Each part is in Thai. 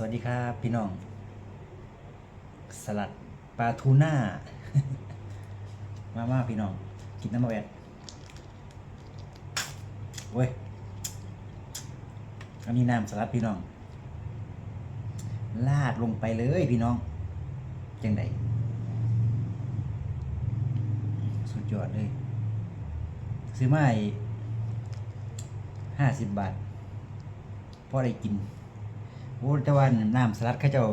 สวัสดีครับพี่น้อง สลัดปลาทูน่า มามาพี่น้อง กินน้ำมาแวดเว้ยอันนี้น้ำสลัดพี่น้อง ลาดลงไปเลยพี่น้องจังไดสุดยอดเลย ซื้อมาห้าสิบบาทพอได้กิน โอ้แต่ว่าน้ำสลัดเขาเจ้า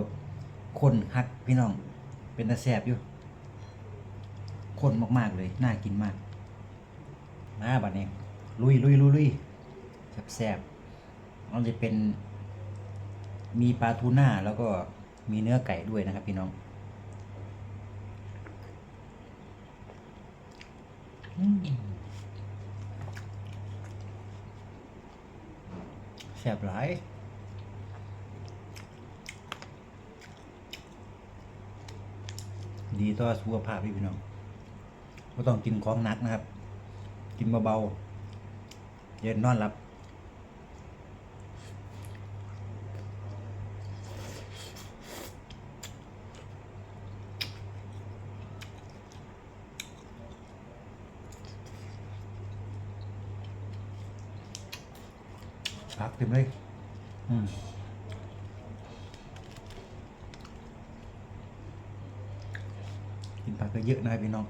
คนฮักพี่น้อง เป็นตาแสบอยู่คนมากๆเลย น่ากินมากมาบัดนี้ ลุยลุยลุยลุยแสบๆมันจะเป็น มีปลาทูน่าแล้วก็มีเนื้อไก่ด้วยนะครับ พี่น้องแสบหลาย ดีต่อสุขภาพพี่พี่น้องก็ต้องกินของหนักนะครับ กินเบาๆเย็นนอนหลับพักเต็มเลย อืม กินผักก็เยอะนะครับพี่น้อง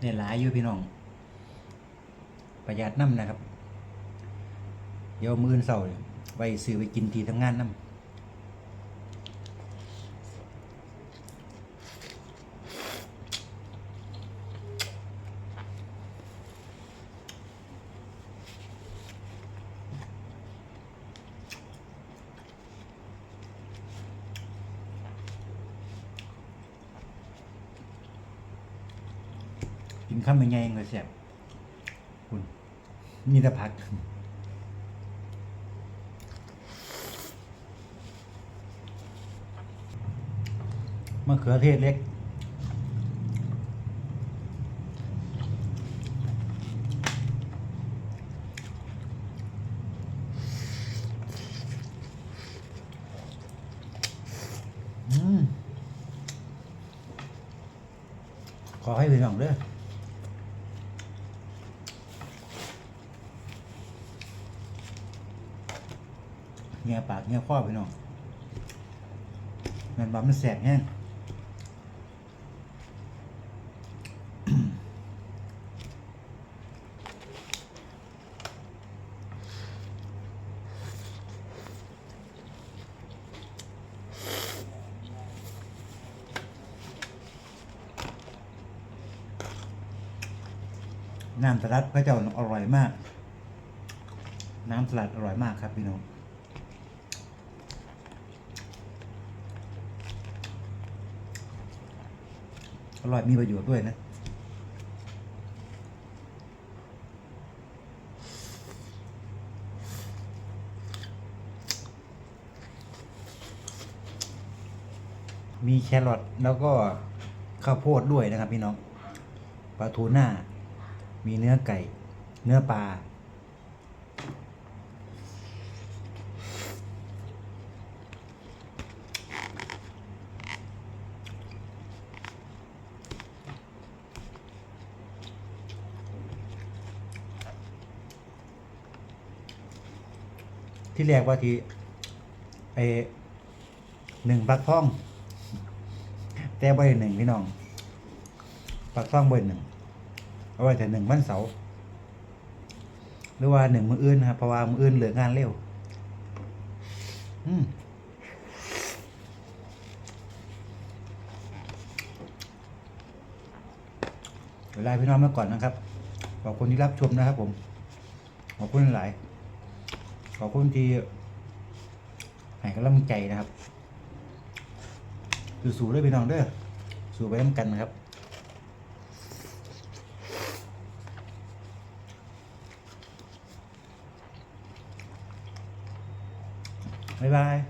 เนี่ยหลายอยู่พี่น้อง ประหยัดน้ำนะครับ เดี๋ยวมื้ออนเสาร์เนี่ยไว้ซื้อไปกินทีทำงานน้ำ นข้าวมันไงเลยแซ่บคุณมีแต่ผักมะเขือเทศเล็กอขอให้พี่น้องเด้อ เงียปากเงียข้อพี่น้องมันบามันแสบแห้งน้ำสลัดพระเจ้าอร่อยมาก น้ำสลัดอร่อยมากครับพี่น้อง อร่อยมีประโยชน์ด้วยนะมีแครอทแล้วก็ข้าวโพดด้วยนะครับพี่น้องปลาทูน่า มีเนื้อไก่ เนื้อปลา ที่แรกว่าที่ไอหนึ่งปักท่อง แต่ใบหนึ่งพี่น้องปักท่องใบหนึ่งเอาไว้แต่หนึ่งวันเสาร์หรือว่าหนึ่งมืออื่นนะครับเพราะว่ามืออื่นเหลืองานเร็ว อืมเดี๋ยวลาพี่น้องมาก่อนนะครับ ขอบคุณที่รับชมนะครับผม ขอบคุณหลาย ขอบคุณที่ให้กำลังใจนะครับสู้ๆด้วยพี่น้องเด้อสู้ไปน้ำกันนะครับบ๊ายบาย